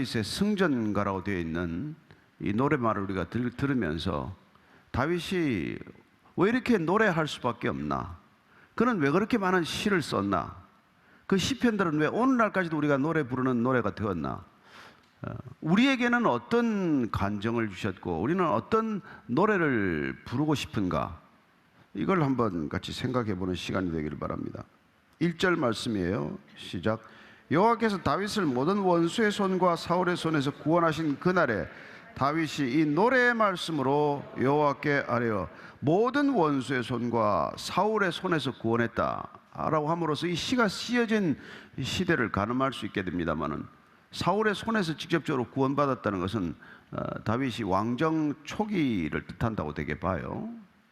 다윗의 승전가라고 되어 있는 이 노래말을 우리가 들, 들으면서 다윗이 왜 이렇게 노래할 수밖에 없나? 그는 왜 그렇게 많은 시를 썼나? 그 시편들은 왜 오늘날까지도 우리가 노래 부르는 노래가 되었나? 어, 우리에게는 어떤 간정을 주셨고 우리는 어떤 노래를 부르고 싶은가? 이걸 한번 같이 생각해 보는 시간이 되기를 바랍니다. 1절 말씀이에요. 시작. 여호와께서 다윗을 모든 원수의 손과 사울의 손에서 구원하신 그날에 다윗이 이 노래의 말씀으로 여호와께 아뢰어 모든 원수의 손과 사울의 손에서 구원했다라고 함으로써 이 시가 쓰여진 시대를 가늠할 수 있게 됩니다만은 사울의 손에서 직접적으로 구원받았다는 것은 어, 다윗이 왕정 초기를 뜻한다고 되게 봐요.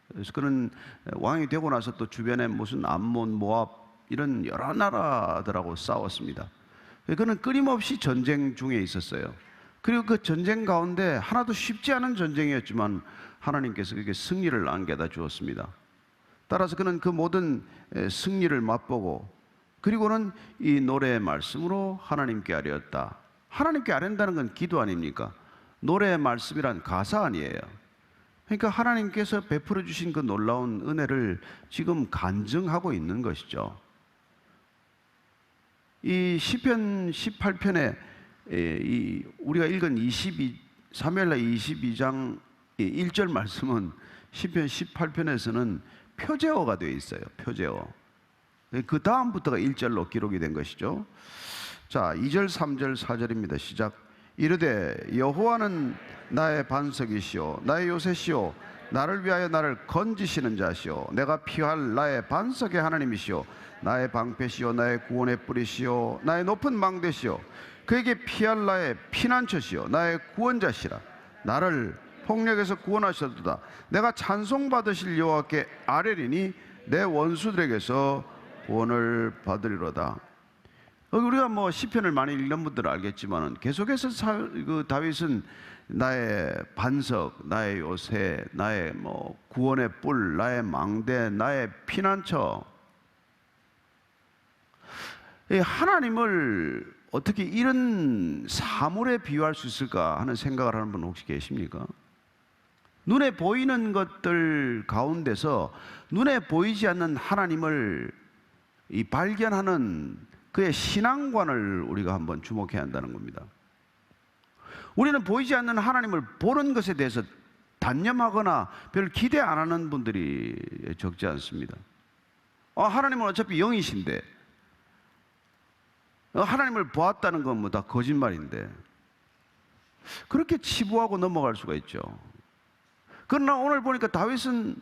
그래서 그는 왕이 되고 나서 또 주변에 무슨 암몬, 모압 이런 여러 나라들하고 싸웠습니다. 그는 끊임없이 전쟁 중에 있었어요. 그리고 그 전쟁 가운데 하나도 쉽지 않은 전쟁이었지만 하나님께서 그게 승리를 안겨다 주었습니다. 따라서 그는 그 모든 에, 승리를 맛보고 그리고는 이 노래의 말씀으로 하나님께 아뢰었다. 하나님께 아뢰는다는 건 기도 아닙니까? 노래의 말씀이란 가사 아니에요. 그러니까 하나님께서 베풀어 주신 그 놀라운 은혜를 지금 간증하고 있는 것이죠. 이 시편 18편에 이 우리가 읽은 22 사무엘라 22장 1절 말씀은 시편 18편에서는 표제어가 되어 있어요. 표제어. 그 다음부터가 1절로 기록이 된 것이죠. 자, 2절, 3절, 4절입니다. 시작. 이르되 여호와는 나의 반석이시오 나의 요새시오 나를 위하여 나를 건지시는 자시오. 내가 피할 나의 반석의 하나님이시오. 나의 방패시오. 나의 구원의 뿌리시오. 나의 높은 망대시오. 그에게 피할 나의 피난처시오. 나의 구원자시라. 나를 폭력에서 구원하셨도다. 내가 찬송 받으실 여호와께 아뢰리니 내 원수들에게서 구원을 받으리로다. 어, 우리가 뭐 시편을 많이 읽는 분들은 알겠지만은 계속해서 사, 그 다윗은 나의 반석, 나의 요새, 나의 뭐 구원의 뿔, 나의 망대, 나의 피난처. 이 하나님을 어떻게 이런 사물에 비유할 수 있을까 하는 생각을 하는 분 혹시 계십니까? 눈에 보이는 것들 가운데서 눈에 보이지 않는 하나님을 이 발견하는 그의 신앙관을 우리가 한번 주목해야 한다는 겁니다. 우리는 보이지 않는 하나님을 보는 것에 대해서 단념하거나 별 기대 안 하는 분들이 적지 않습니다. 어, 하나님은 어차피 영이신데, 어, 하나님을 보았다는 건 뭐 다 거짓말인데, 그렇게 치부하고 넘어갈 수가 있죠. 그러나 오늘 보니까 다윗은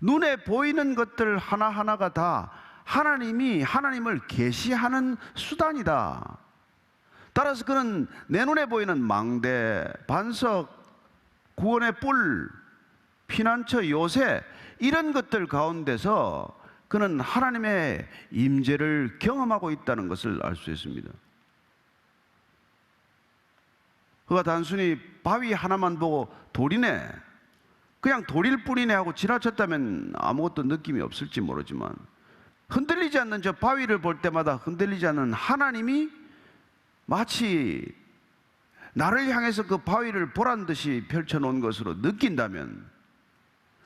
눈에 보이는 것들 하나하나가 다 하나님이 하나님을 계시하는 수단이다. 따라서 그는 내 눈에 보이는 망대, 반석, 구원의 뿔, 피난처 요새 이런 것들 가운데서 그는 하나님의 임재를 경험하고 있다는 것을 알 수 있습니다. 그가 단순히 바위 하나만 보고 돌이네, 그냥 돌일 뿐이네 하고 지나쳤다면 아무것도 느낌이 없을지 모르지만 흔들리지 않는 저 바위를 볼 때마다 흔들리지 않는 하나님이 마치 나를 향해서 그 바위를 보란 듯이 펼쳐놓은 것으로 느낀다면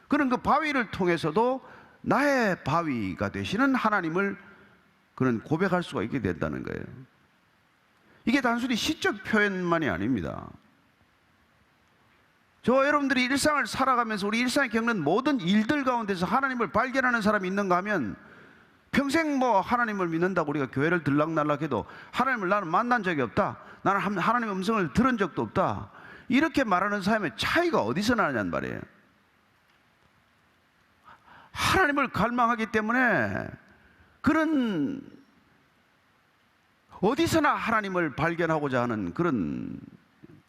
그는 그 바위를 통해서도 나의 바위가 되시는 하나님을 그는 고백할 수가 있게 된다는 거예요. 이게 단순히 시적 표현만이 아닙니다. 저 여러분들이 일상을 살아가면서 우리 일상에 겪는 모든 일들 가운데서 하나님을 발견하는 사람이 있는가 하면 평생 뭐 하나님을 믿는다고 우리가 교회를 들락날락해도 하나님을 나는 만난 적이 없다. 나는 하나님의 음성을 들은 적도 없다. 이렇게 말하는 사람의 차이가 어디서 나느냐는 말이에요. 하나님을 갈망하기 때문에 그런 어디서나 하나님을 발견하고자 하는 그런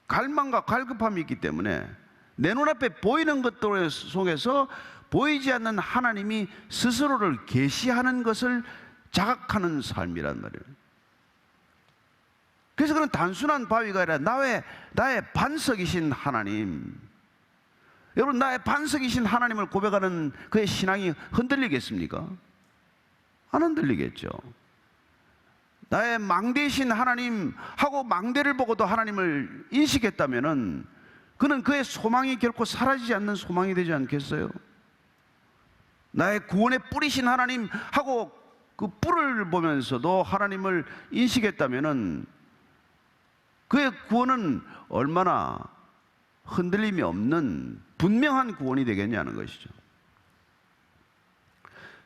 갈망과 갈급함이 있기 때문에 내 눈앞에 보이는 것들 속에서 보이지 않는 하나님이 스스로를 계시하는 것을 자각하는 삶이란 말이에요. 그래서 그는 단순한 바위가 아니라 나의 나의 반석이신 하나님. 여러분 나의 반석이신 하나님을 고백하는 그의 신앙이 흔들리겠습니까? 안 흔들리겠죠. 나의 망대이신 하나님 하고 망대를 보고도 하나님을 인식했다면은 그는 그의 소망이 결코 사라지지 않는 소망이 되지 않겠어요? 나의 구원의 뿌리신 하나님 하고 그 뿔을 보면서도 하나님을 인식했다면은 그의 구원은 얼마나 흔들림이 없는 분명한 구원이 되겠냐는 것이죠.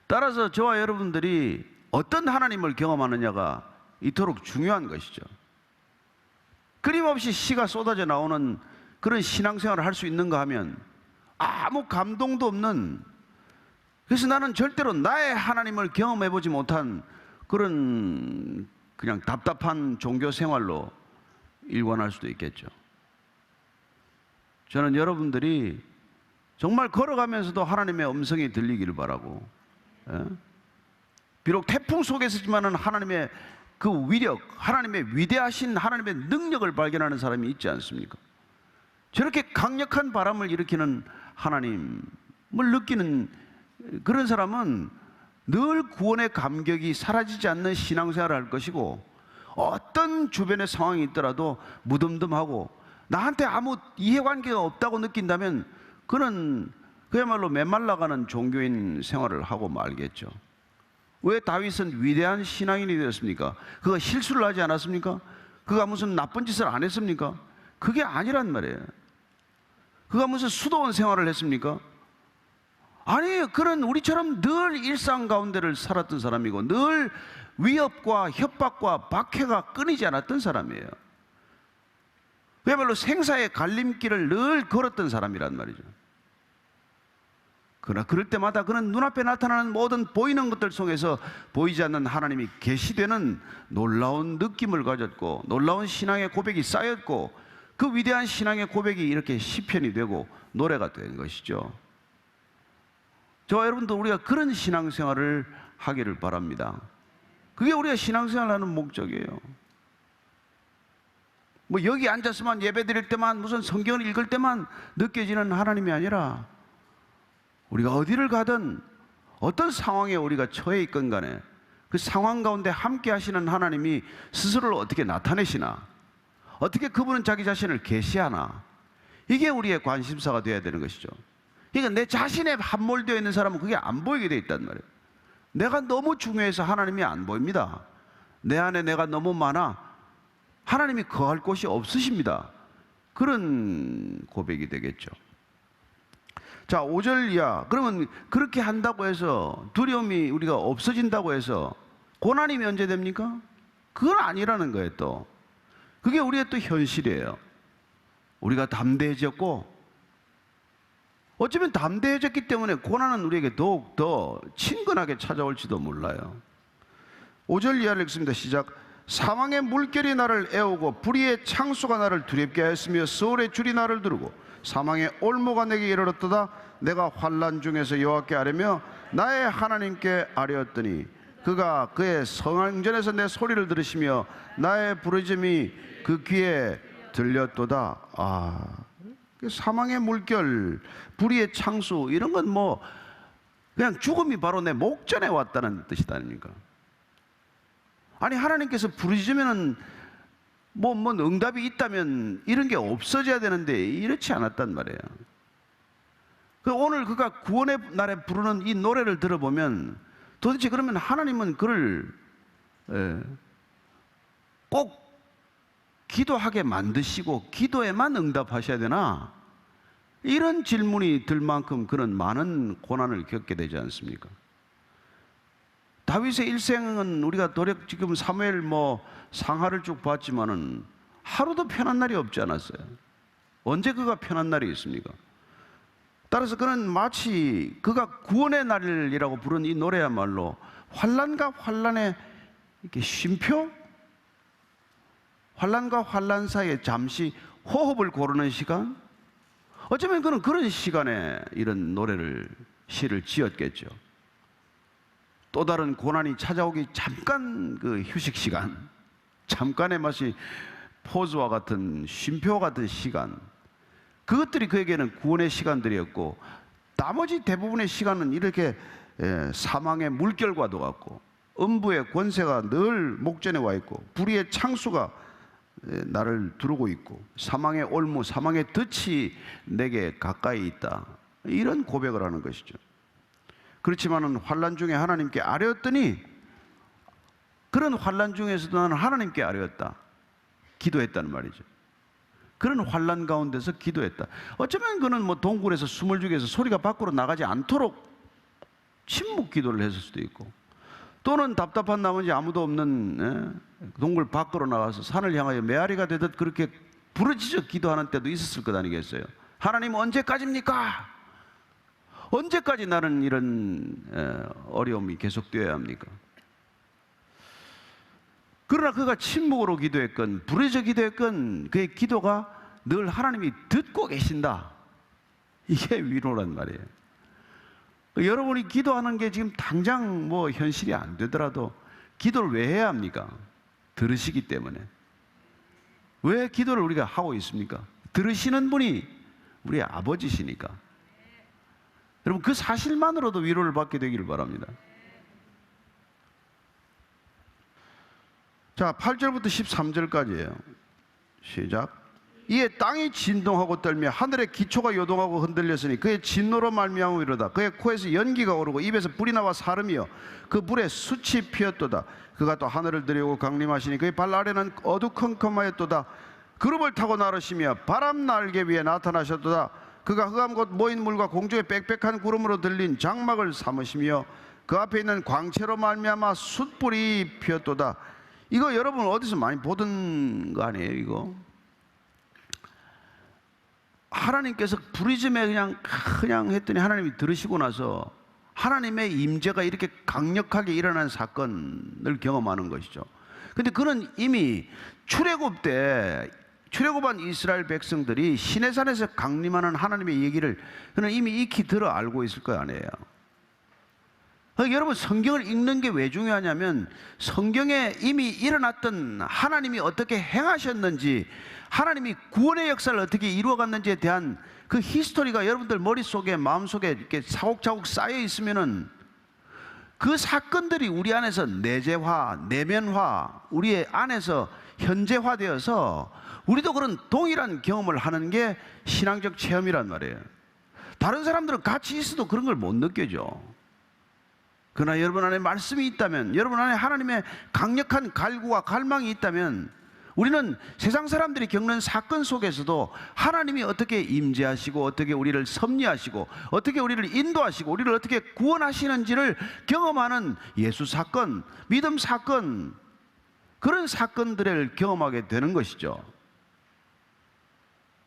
따라서 저와 여러분들이 어떤 하나님을 경험하느냐가 이토록 중요한 것이죠. 끊임없이 시가 쏟아져 나오는 그런 신앙생활을 할 수 있는가 하면 아무 감동도 없는 그래서 나는 절대로 나의 하나님을 경험해 보지 못한 그런 그냥 답답한 종교 생활로 일관할 수도 있겠죠. 저는 여러분들이 정말 걸어가면서도 하나님의 음성이 들리기를 바라고, 예? 비록 태풍 속에서지만은 하나님의 그 위력, 하나님의 위대하신 하나님의 능력을 발견하는 사람이 있지 않습니까? 저렇게 강력한 바람을 일으키는 하나님을 느끼는 그런 사람은 늘 구원의 감격이 사라지지 않는 신앙생활을 할 것이고 어떤 주변의 상황이 있더라도 무덤덤하고 나한테 아무 이해관계가 없다고 느낀다면 그는 그야말로 메말라가는 종교인 생활을 하고 말겠죠. 왜 다윗은 위대한 신앙인이 되었습니까? 그가 실수를 하지 않았습니까? 그가 무슨 나쁜 짓을 안 했습니까? 그게 아니란 말이에요. 그가 무슨 수도원 생활을 했습니까? 아니, 그런 우리처럼 늘 일상 가운데를 살았던 사람이고 늘 위협과 협박과 박해가 끊이지 않았던 사람이에요. 그야말로 생사의 갈림길을 늘 걸었던 사람이란 말이죠. 그러나 그럴 때마다 그는 눈앞에 나타나는 모든 보이는 것들 속에서 보이지 않는 하나님이 계시되는 놀라운 느낌을 가졌고 놀라운 신앙의 고백이 쌓였고 그 위대한 신앙의 고백이 이렇게 시편이 되고 노래가 된 것이죠. 저와 여러분도 우리가 그런 신앙생활을 하기를 바랍니다. 그게 우리가 신앙생활하는 목적이에요. 뭐 여기 앉아서만 예배 드릴 때만 무슨 성경을 읽을 때만 느껴지는 하나님이 아니라 우리가 어디를 가든 어떤 상황에 우리가 처해 있건 간에 그 상황 가운데 함께 하시는 하나님이 스스로를 어떻게 나타내시나 어떻게 그분은 자기 자신을 계시하나 이게 우리의 관심사가 되어야 되는 것이죠. 그러니까 내 자신에 함몰되어 있는 사람은 그게 안 보이게 돼 있단 말이에요. 내가 너무 중요해서 하나님이 안 보입니다. 내 안에 내가 너무 많아 하나님이 거할 곳이 없으십니다. 그런 고백이 되겠죠. 자, 5절 이하. 그러면 그렇게 한다고 해서 두려움이 우리가 없어진다고 해서 고난이 면제됩니까? 그건 아니라는 거예요, 또. 그게 우리의 또 현실이에요. 우리가 담대해졌고, 어쩌면 담대해졌기 때문에 고난은 우리에게 더욱 더 친근하게 찾아올지도 몰라요. 5절 이하를 읽습니다. 시작. 사망의 물결이 나를 애우고 불의의 창수가 나를 두렵게 하였으며 서울의 줄이 나를 두르고 사망의 올무가 내게 이르렀도다 내가 환란 중에서 여호와께 아뢰며 나의 하나님께 아뢰었더니 그가 그의 성황전에서 내 소리를 들으시며 나의 부르짐이 그 귀에 들렸도다 아 사망의 물결 불의의 창수 이런 건 뭐 그냥 죽음이 바로 내 목전에 왔다는 뜻이다 아닙니까? 아니 하나님께서 부르시면은 뭐, 뭐 응답이 있다면 이런 게 없어져야 되는데 이렇지 않았단 말이에요. 그 오늘 그가 구원의 날에 부르는 이 노래를 들어보면 도대체 그러면 하나님은 그를 예, 꼭 기도하게 만드시고 기도에만 응답하셔야 되나? 이런 질문이 들 만큼 그런 많은 고난을 겪게 되지 않습니까? 다윗의 일생은 우리가 도력 지금 사무엘 뭐 상하를 쭉 봤지만은 하루도 편한 날이 없지 않았어요. 언제 그가 편한 날이 있습니까? 따라서 그는 마치 그가 구원의 날이라고 부른 이 노래야말로 환란과 환란의 이렇게 쉼표, 환란과 환란 사이에 잠시 호흡을 고르는 시간. 어쩌면 그는 그런 시간에 이런 노래를 시를 지었겠죠. 또 다른 고난이 찾아오기 잠깐 그 휴식 시간, 잠깐의 맛이 포즈와 같은 쉼표 같은 시간, 그것들이 그에게는 구원의 시간들이었고, 나머지 대부분의 시간은 이렇게 예, 사망의 물결과도 같고, 음부의 권세가 늘 목전에 와 있고 불의의 창수가 에, 나를 두르고 있고 사망의 올무, 사망의 덫이 내게 가까이 있다. 이런 고백을 하는 것이죠. 그렇지만은 환란 중에 하나님께 아뢰었더니 그런 환란 중에서도 나는 하나님께 아뢰었다. 기도했다는 말이죠. 그런 환란 가운데서 기도했다. 어쩌면 그는 뭐 동굴에서 숨을 죽여서 소리가 밖으로 나가지 않도록 침묵 기도를 했을 수도 있고 또는 답답한 나머지 아무도 없는 예, 동굴 밖으로 나가서 산을 향하여 메아리가 되듯 그렇게 부르짖어 기도하는 때도 있었을 것 아니겠어요? 하나님 언제까지입니까? 언제까지 나는 이런 에, 어려움이 계속되어야 합니까? 그러나 그가 침묵으로 기도했건 부르짖어 기도했건 그의 기도가 늘 하나님이 듣고 계신다. 이게 위로란 말이에요. 여러분이 기도하는 게 지금 당장 뭐 현실이 안 되더라도 기도를 왜 해야 합니까? 들으시기 때문에. 왜 기도를 우리가 하고 있습니까? 들으시는 분이 우리 아버지시니까. 여러분 그 사실만으로도 위로를 받게 되기를 바랍니다. 자, 8절부터 13절까지예요. 시작. 이에 땅이 진동하고 떨며 하늘의 기초가 요동하고 흔들렸으니 그의 진노로 말미암아 이르다. 그의 코에서 연기가 오르고 입에서 불이 나와 사름이요 그 불에 숯이 피었도다. 그가 또 하늘을 들여오고 강림하시니 그의 발 아래는 어두컴컴하였도다. 그룹을 타고 나르시며 바람 날개 위에 나타나셨도다. 그가 흑암 곧 모인 물과 공중의 빽빽한 구름으로 들린 장막을 삼으시며 그 앞에 있는 광채로 말미암아 숯불이 피었도다. 이거 여러분 어디서 많이 보던 거 아니에요 이거 하나님께서 부르짖에 그냥 그냥 했더니 하나님이 들으시고 나서 하나님의 임재가 이렇게 강력하게 일어난 사건을 경험하는 것이죠. 근데 그는 이미 출애굽 때 출애굽한 이스라엘 백성들이 시내산에서 강림하는 하나님의 얘기를 그는 이미 익히 들어 알고 있을 거 아니에요. 그러니까 여러분 성경을 읽는 게 왜 중요하냐면 성경에 이미 일어났던 하나님이 어떻게 행하셨는지 하나님이 구원의 역사를 어떻게 이루어갔는지에 대한 그 히스토리가 여러분들 머릿속에 마음속에 이렇게 차곡차곡 쌓여 있으면은 그 사건들이 우리 안에서 내재화, 내면화, 우리의 안에서 현재화되어서 우리도 그런 동일한 경험을 하는 게 신앙적 체험이란 말이에요. 다른 사람들은 같이 있어도 그런 걸 못 느껴져. 그러나 여러분 안에 말씀이 있다면, 여러분 안에 하나님의 강력한 갈구와 갈망이 있다면, 우리는 세상 사람들이 겪는 사건 속에서도 하나님이 어떻게 임재하시고 어떻게 우리를 섭리하시고 어떻게 우리를 인도하시고 우리를 어떻게 구원하시는지를 경험하는 예수 사건, 믿음 사건 그런 사건들을 경험하게 되는 것이죠.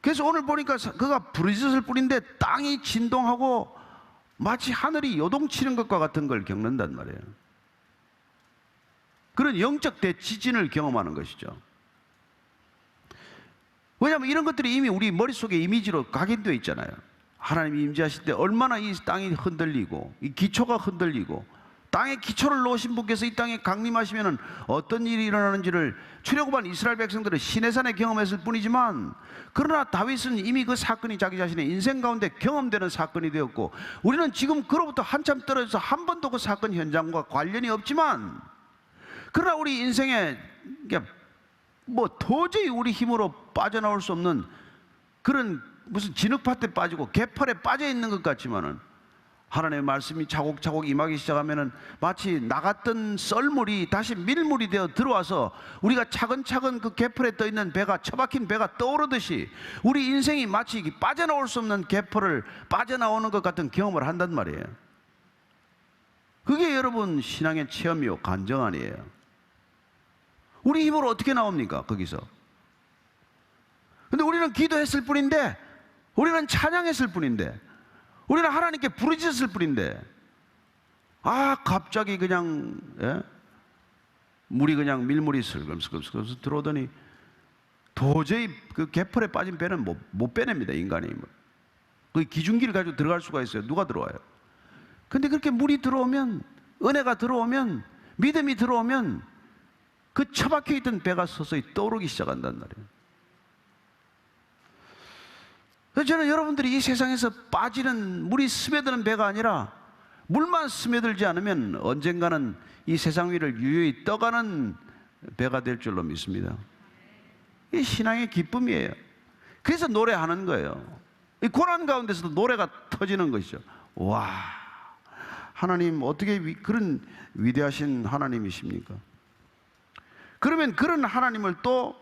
그래서 오늘 보니까 그가 부르짖을 뿐인데 땅이 진동하고 마치 하늘이 요동치는 것과 같은 걸 겪는단 말이에요. 그런 영적 대지진을 경험하는 것이죠. 왜냐하면 이런 것들이 이미 우리 머릿속에 이미지로 각인되어 있잖아요. 하나님이 임재하실 때 얼마나 이 땅이 흔들리고 이 기초가 흔들리고 땅에 기초를 놓으신 분께서 이 땅에 강림하시면 어떤 일이 일어나는지를 출애굽한 이스라엘 백성들은 시내산에 경험했을 뿐이지만 그러나 다윗은 이미 그 사건이 자기 자신의 인생 가운데 경험되는 사건이 되었고 우리는 지금 그로부터 한참 떨어져서 한 번도 그 사건 현장과 관련이 없지만 그러나 우리 인생에 뭐 도저히 우리 힘으로 빠져나올 수 없는 그런 무슨 진흙밭에 빠지고 개펄에 빠져 있는 것 같지만은 하나님의 말씀이 차곡차곡 임하기 시작하면은 마치 나갔던 썰물이 다시 밀물이 되어 들어와서 우리가 차근차근 그 개펄에 떠 있는 배가 처박힌 배가 떠오르듯이 우리 인생이 마치 빠져나올 수 없는 개펄을 빠져나오는 것 같은 경험을 한단 말이에요. 그게 여러분 신앙의 체험이요 간정 아니에요. 우리 힘으로 어떻게 나옵니까? 거기서. 근데 우리는 기도했을 뿐인데, 우리는 찬양했을 뿐인데, 우리는 하나님께 부르짖었을 뿐인데, 아, 갑자기 그냥, 예? 물이 그냥 밀물이 슬금슬금슬금 들어오더니 도저히 그 개펄에 빠진 배는 못, 못 빼냅니다, 인간이. 그 기중기를 가지고 들어갈 수가 있어요. 누가 들어와요? 근데 그렇게 물이 들어오면, 은혜가 들어오면, 믿음이 들어오면 그 처박혀 있던 배가 서서히 떠오르기 시작한단 말이에요. 그래서 저는 여러분들이 이 세상에서 빠지는 물이 스며드는 배가 아니라 물만 스며들지 않으면 언젠가는 이 세상 위를 유유히 떠가는 배가 될 줄로 믿습니다. 이 신앙의 기쁨이에요. 그래서 노래하는 거예요. 이 고난 가운데서도 노래가 터지는 것이죠. 와, 하나님 어떻게 위- 그런 위대하신 하나님이십니까? 그러면 그런 하나님을 또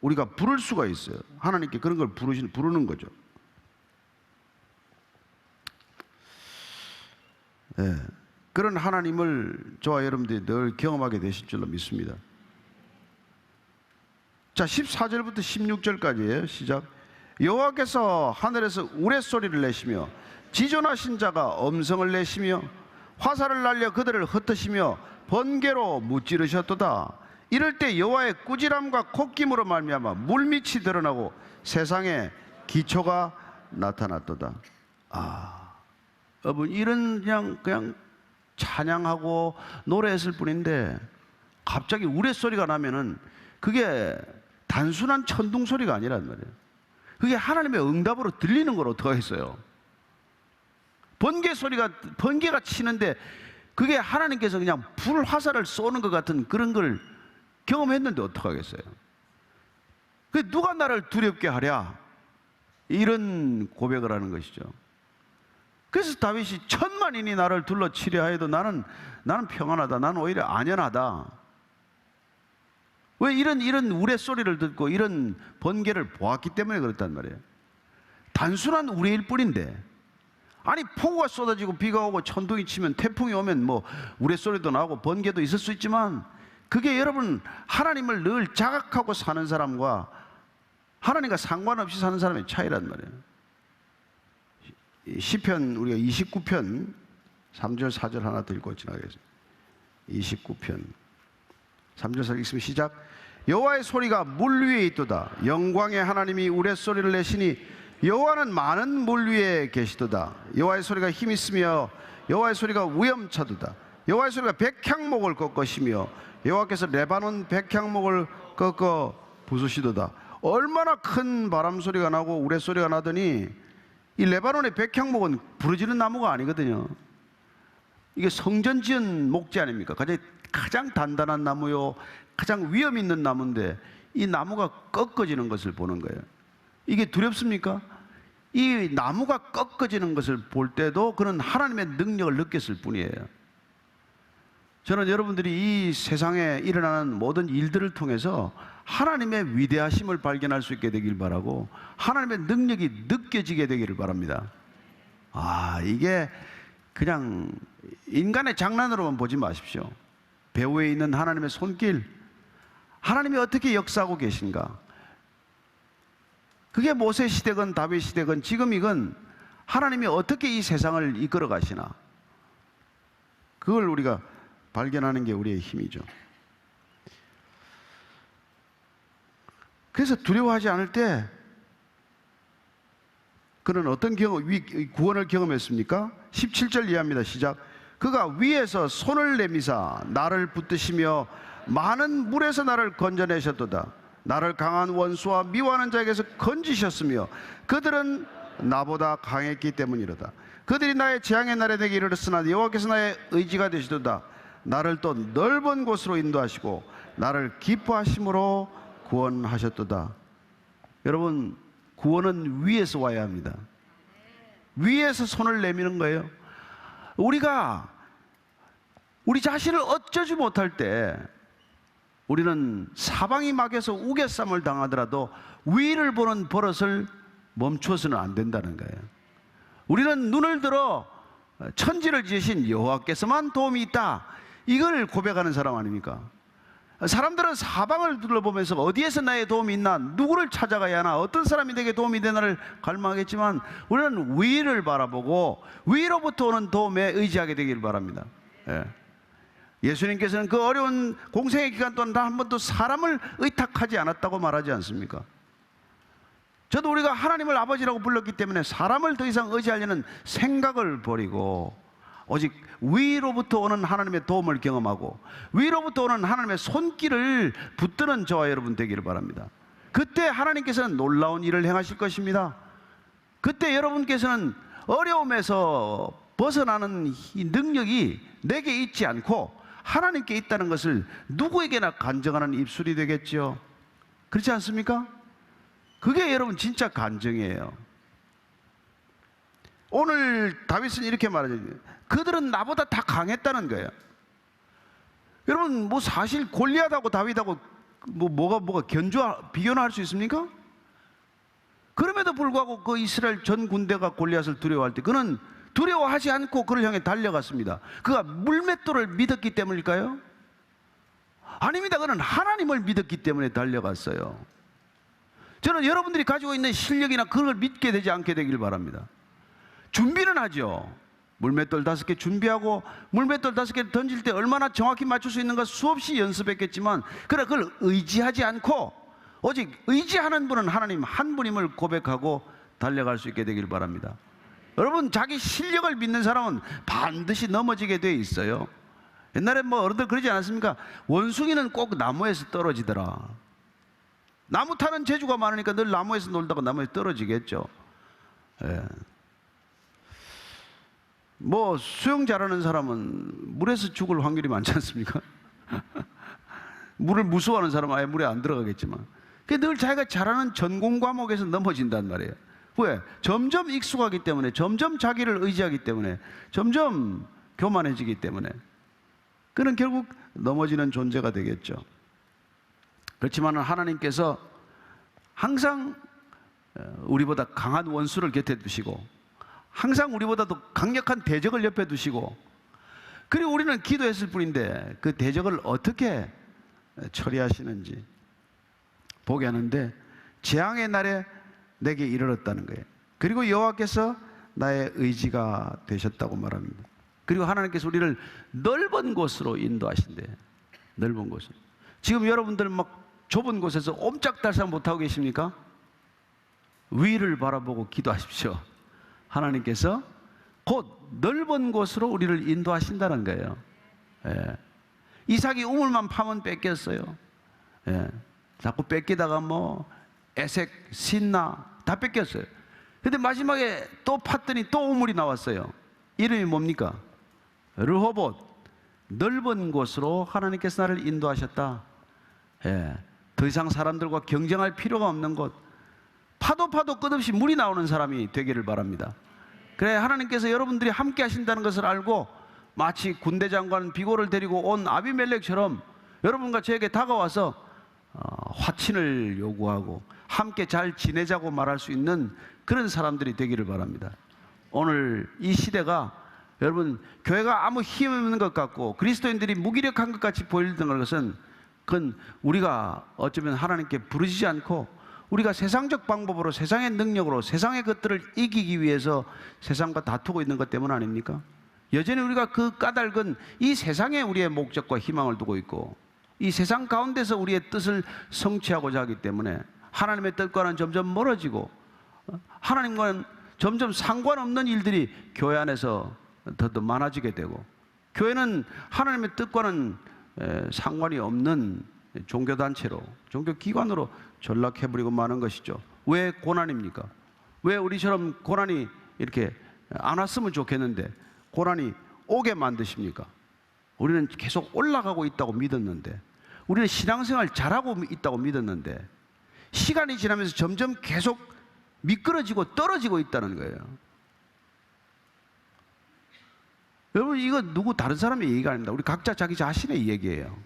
우리가 부를 수가 있어요. 하나님께 그런 걸 부르신 부르는 거죠. 예, 그런 하나님을 저와 여러분들이 늘 경험하게 되실 줄로 믿습니다. 자, 14절부터 16절까지예요. 시작. 여호와께서 하늘에서 우레소리를 내시며 지존하신 자가 음성을 내시며 화살을 날려 그들을 흩으시며 번개로 무찌르셨도다. 이럴 때 여호와의 꾸지람과 콧김으로 말미암아 물밑이 드러나고 세상에 기초가 나타났도다. 아, 여러분 이런 그냥 그냥 찬양하고 노래했을 뿐인데 갑자기 우레소리가 나면은 그게 단순한 천둥 소리가 아니란 말이에요. 그게 하나님의 응답으로 들리는 걸 어떻게 했어요? 번개 소리가 번개가 치는데 그게 하나님께서 그냥 불 화살을 쏘는 것 같은 그런 걸 경험했는데 어떡하겠어요? 그 누가 나를 두렵게 하랴? 이런 고백을 하는 것이죠. 그래서 다윗이 천만인이 나를 둘러치려 해도 나는 나는 평안하다. 나는 오히려 안연하다. 왜 이런 이런 우레 소리를 듣고 이런 번개를 보았기 때문에 그렇단 말이에요. 단순한 우레일 뿐인데 아니 폭우가 쏟아지고 비가 오고 천둥이 치면 태풍이 오면 뭐 우레 소리도 나고 번개도 있을 수 있지만 그게 여러분 하나님을 늘 자각하고 사는 사람과 하나님과 상관없이 사는 사람의 차이란 말이에요. 이 시편 우리가 29편 3절 4절 하나 들고 지나가겠습니다. 29편. 3절 4절 읽으면 시작. 여호와의 소리가 물 위에 있도다. 영광의 하나님이 우레 소리를 내시니 여호와는 많은 물 위에 계시도다. 여호와의 소리가 힘 있으며 여호와의 소리가 위엄차도다. 여호와의 소리가 백향목을 꺾으시며 여호와께서 레바논 백향목을 꺾어 부수시도다. 얼마나 큰 바람 소리가 나고 우레 소리가 나더니 이 레바논의 백향목은 부러지는 나무가 아니거든요 이게 성전 지은 목재 아닙니까? 가장, 가장 단단한 나무요, 가장 위험 있는 나무인데 이 나무가 꺾어지는 것을 보는 거예요. 이게 두렵습니까? 이 나무가 꺾어지는 것을 볼 때도 그는 하나님의 능력을 느꼈을 뿐이에요. 저는 여러분들이 이 세상에 일어나는 모든 일들을 통해서 하나님의 위대하심을 발견할 수 있게 되길 바라고 하나님의 능력이 느껴지게 되기를 바랍니다. 아, 이게 그냥 인간의 장난으로만 보지 마십시오. 배후에 있는 하나님의 손길, 하나님이 어떻게 역사하고 계신가? 그게 모세 시대건 다윗 시대건 지금이건 하나님이 어떻게 이 세상을 이끌어 가시나? 그걸 우리가 발견하는 게 우리의 힘이죠. 그래서 두려워하지 않을 때 그는 어떤 경험, 위, 구원을 경험했습니까? 17절 이해합니다. 시작. 그가 위에서 손을 내미사 나를 붙드시며 많은 물에서 나를 건져내셨도다. 나를 강한 원수와 미워하는 자에게서 건지셨으며 그들은 나보다 강했기 때문이로다. 그들이 나의 재앙의 날에 내게 이르렀으나 여호와께서 나의 의지가 되시도다. 나를 또 넓은 곳으로 인도하시고 나를 기뻐하심으로 구원하셨도다. 여러분 구원은 위에서 와야 합니다. 위에서 손을 내미는 거예요. 우리가 우리 자신을 어쩌지 못할 때 우리는 사방이 막혀서 우겨쌈을 당하더라도 위를 보는 버릇을 멈춰서는 안 된다는 거예요. 우리는 눈을 들어 천지를 지으신 여호와께서만 도움이 있다. 이걸 고백하는 사람 아닙니까? 사람들은 사방을 둘러보면서 어디에서 나의 도움이 있나, 누구를 찾아가야 하나, 어떤 사람이 내게 도움이 되나를 갈망하겠지만 우리는 위를 바라보고 위로부터 오는 도움에 의지하게 되기를 바랍니다. 예. 예수님께서는 그 어려운 공생의 기간 동안 단한 번도 사람을 의탁하지 않았다고 말하지 않습니까? 저도 우리가 하나님을 아버지라고 불렀기 때문에 사람을 더 이상 의지하려는 생각을 버리고 오직 위로부터 오는 하나님의 도움을 경험하고 위로부터 오는 하나님의 손길을 붙드는 저와 여러분 되기를 바랍니다. 그때 하나님께서는 놀라운 일을 행하실 것입니다. 그때 여러분께서는 어려움에서 벗어나는 이 능력이 내게 있지 않고 하나님께 있다는 것을 누구에게나 간증하는 입술이 되겠죠. 그렇지 않습니까? 그게 여러분 진짜 간증이에요. 오늘 다윗은 이렇게 말하죠. 그들은 나보다 다 강했다는 거예요. 여러분 뭐 사실 골리앗하고 다윗하고 뭐 뭐가 뭐가 견주 비교나 할 수 있습니까? 그럼에도 불구하고 그 이스라엘 전 군대가 골리앗을 두려워할 때 그는 두려워하지 않고 그를 향해 달려갔습니다. 그가 물맷돌을 믿었기 때문일까요? 아닙니다. 그는 하나님을 믿었기 때문에 달려갔어요. 저는 여러분들이 가지고 있는 실력이나 그걸 믿게 되지 않게 되길 바랍니다. 준비는 하죠. 물맷돌 다섯 개 준비하고 물맷돌 다섯 개 던질 때 얼마나 정확히 맞출 수 있는가 수없이 연습했겠지만 그래 그걸 의지하지 않고 오직 의지하는 분은 하나님 한 분임을 고백하고 달려갈 수 있게 되길 바랍니다. 여러분 자기 실력을 믿는 사람은 반드시 넘어지게 돼 있어요. 옛날에 뭐 어른들 그러지 않았습니까? 원숭이는 꼭 나무에서 떨어지더라. 나무 타는 재주가 많으니까 늘 나무에서 놀다가 나무에 떨어지겠죠. 예. 뭐 수영 잘하는 사람은 물에서 죽을 확률이 많지 않습니까? 물을 무서워하는 사람은 아예 물에 안 들어가겠지만 그늘 자기가 잘하는 전공 과목에서 넘어진단 말이에요. 왜? 점점 익숙하기 때문에 점점 자기를 의지하기 때문에 점점 교만해지기 때문에 그는 결국 넘어지는 존재가 되겠죠. 그렇지만 하나님께서 항상 어, 우리보다 강한 원수를 곁에 두시고 항상 우리보다도 강력한 대적을 옆에 두시고 그리고 우리는 기도했을 뿐인데 그 대적을 어떻게 처리하시는지 보게 하는데 재앙의 날에 내게 이르렀다는 거예요. 그리고 여호와께서 나의 의지가 되셨다고 말합니다. 그리고 하나님께서 우리를 넓은 곳으로 인도하신대. 넓은 곳. 지금 여러분들 막 좁은 곳에서 옴짝달싹 못하고 계십니까? 위를 바라보고 기도하십시오. 하나님께서 곧 넓은 곳으로 우리를 인도하신다는 거예요. 예. 이삭이 우물만 파면 뺏겼어요. 예. 자꾸 뺏기다가 뭐 에색, 신나 다 뺏겼어요. 근데 마지막에 또 팠더니 또 우물이 나왔어요. 이름이 뭡니까? 르호봇. 넓은 곳으로 하나님께서 나를 인도하셨다. 예. 더 이상 사람들과 경쟁할 필요가 없는 곳. 파도 파도 끝없이 물이 나오는 사람이 되기를 바랍니다. 그래 하나님께서 여러분들이 함께 하신다는 것을 알고 마치 군대 장관 비고를 데리고 온 아비멜렉처럼 여러분과 저에게 다가와서 어, 화친을 요구하고 함께 잘 지내자고 말할 수 있는 그런 사람들이 되기를 바랍니다. 오늘 이 시대가 여러분 교회가 아무 힘 없는 것 같고 그리스도인들이 무기력한 것 같이 보이는 것은 그건 우리가 어쩌면 하나님께 부르지지 않고 우리가 세상적 방법으로 세상의 능력으로 세상의 것들을 이기기 위해서 세상과 다투고 있는 것 때문 아닙니까? 여전히 우리가 그 까닭은 이 세상에 우리의 목적과 희망을 두고 있고 이 세상 가운데서 우리의 뜻을 성취하고자 하기 때문에 하나님의 뜻과는 점점 멀어지고 하나님과는 점점 상관없는 일들이 교회 안에서 더더 많아지게 되고 교회는 하나님의 뜻과는 에, 상관이 없는 종교단체로 종교기관으로 전락해버리고 마는 것이죠. 왜 고난입니까? 왜 우리처럼 고난이 이렇게 안 왔으면 좋겠는데 고난이 오게 만드십니까? 우리는 계속 올라가고 있다고 믿었는데 우리는 신앙생활 잘하고 있다고 믿었는데 시간이 지나면서 점점 계속 미끄러지고 떨어지고 있다는 거예요. 여러분 이거 누구 다른 사람의 얘기가 아닙니다. 우리 각자 자기 자신의 얘기예요.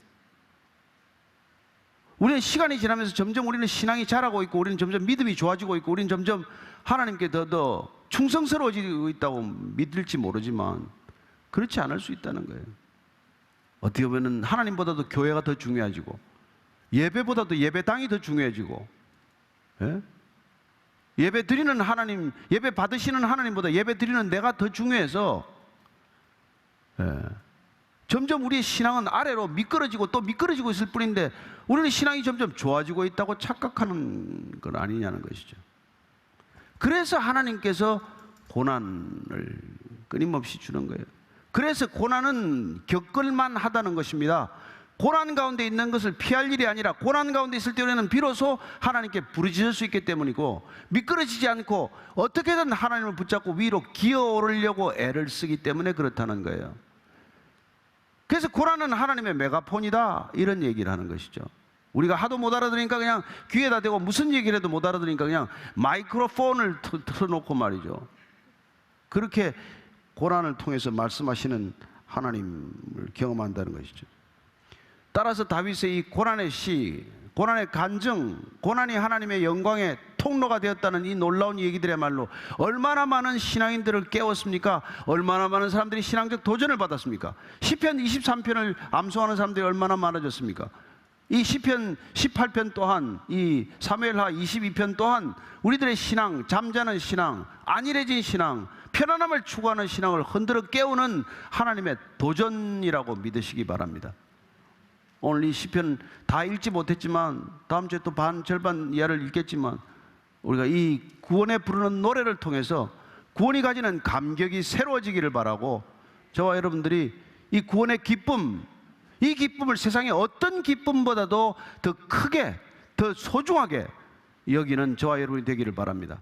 우리는 시간이 지나면서 점점 우리는 신앙이 자라고 있고 우리는 점점 믿음이 좋아지고 있고 우리는 점점 하나님께 더 더 충성스러워지고 있다고 믿을지 모르지만 그렇지 않을 수 있다는 거예요. 어떻게 보면 하나님보다도 교회가 더 중요해지고 예배보다도 예배당이 더 중요해지고 예? 예배 드리는 하나님, 예배 받으시는 하나님보다 예배 드리는 내가 더 중요해서 예. 점점 우리의 신앙은 아래로 미끄러지고 또 미끄러지고 있을 뿐인데 우리는 신앙이 점점 좋아지고 있다고 착각하는 건 아니냐는 것이죠. 그래서 하나님께서 고난을 끊임없이 주는 거예요. 그래서 고난은 겪을만 하다는 것입니다. 고난 가운데 있는 것을 피할 일이 아니라 고난 가운데 있을 때 우리는 비로소 하나님께 부르짖을 수 있기 때문이고 미끄러지지 않고 어떻게든 하나님을 붙잡고 위로 기어오르려고 애를 쓰기 때문에 그렇다는 거예요. 그래서 고난은 하나님의 메가폰이다 이런 얘기를 하는 것이죠. 우리가 하도 못 알아들으니까 그냥 귀에다 대고 무슨 얘기를 해도 못 알아들으니까 그냥 마이크로폰을 틀- 틀어놓고 말이죠. 그렇게 고난을 통해서 말씀하시는 하나님을 경험한다는 것이죠. 따라서 다윗의 이 고난의 시, 고난의 간증, 고난이 하나님의 영광의 통로가 되었다는 이 놀라운 얘기들의말로 얼마나 많은 신앙인들을 깨웠습니까? 얼마나 많은 사람들이 신앙적 도전을 받았습니까? 시편 23편을 암송하는 사람들이 얼마나 많아졌습니까? 이 시편 18편 또한 이 사무엘하 22편 또한 우리들의 신앙, 잠자는 신앙, 안일해진 신앙, 편안함을 추구하는 신앙을 흔들어 깨우는 하나님의 도전이라고 믿으시기 바랍니다. 오늘 이 시편 다 읽지 못했지만 다음 주에 또 반 절반 이하를 읽겠지만 우리가 이 구원에 부르는 노래를 통해서 구원이 가지는 감격이 새로워지기를 바라고 저와 여러분들이 이 구원의 기쁨 이 기쁨을 세상의 어떤 기쁨보다도 더 크게 더 소중하게 여기는 저와 여러분이 되기를 바랍니다.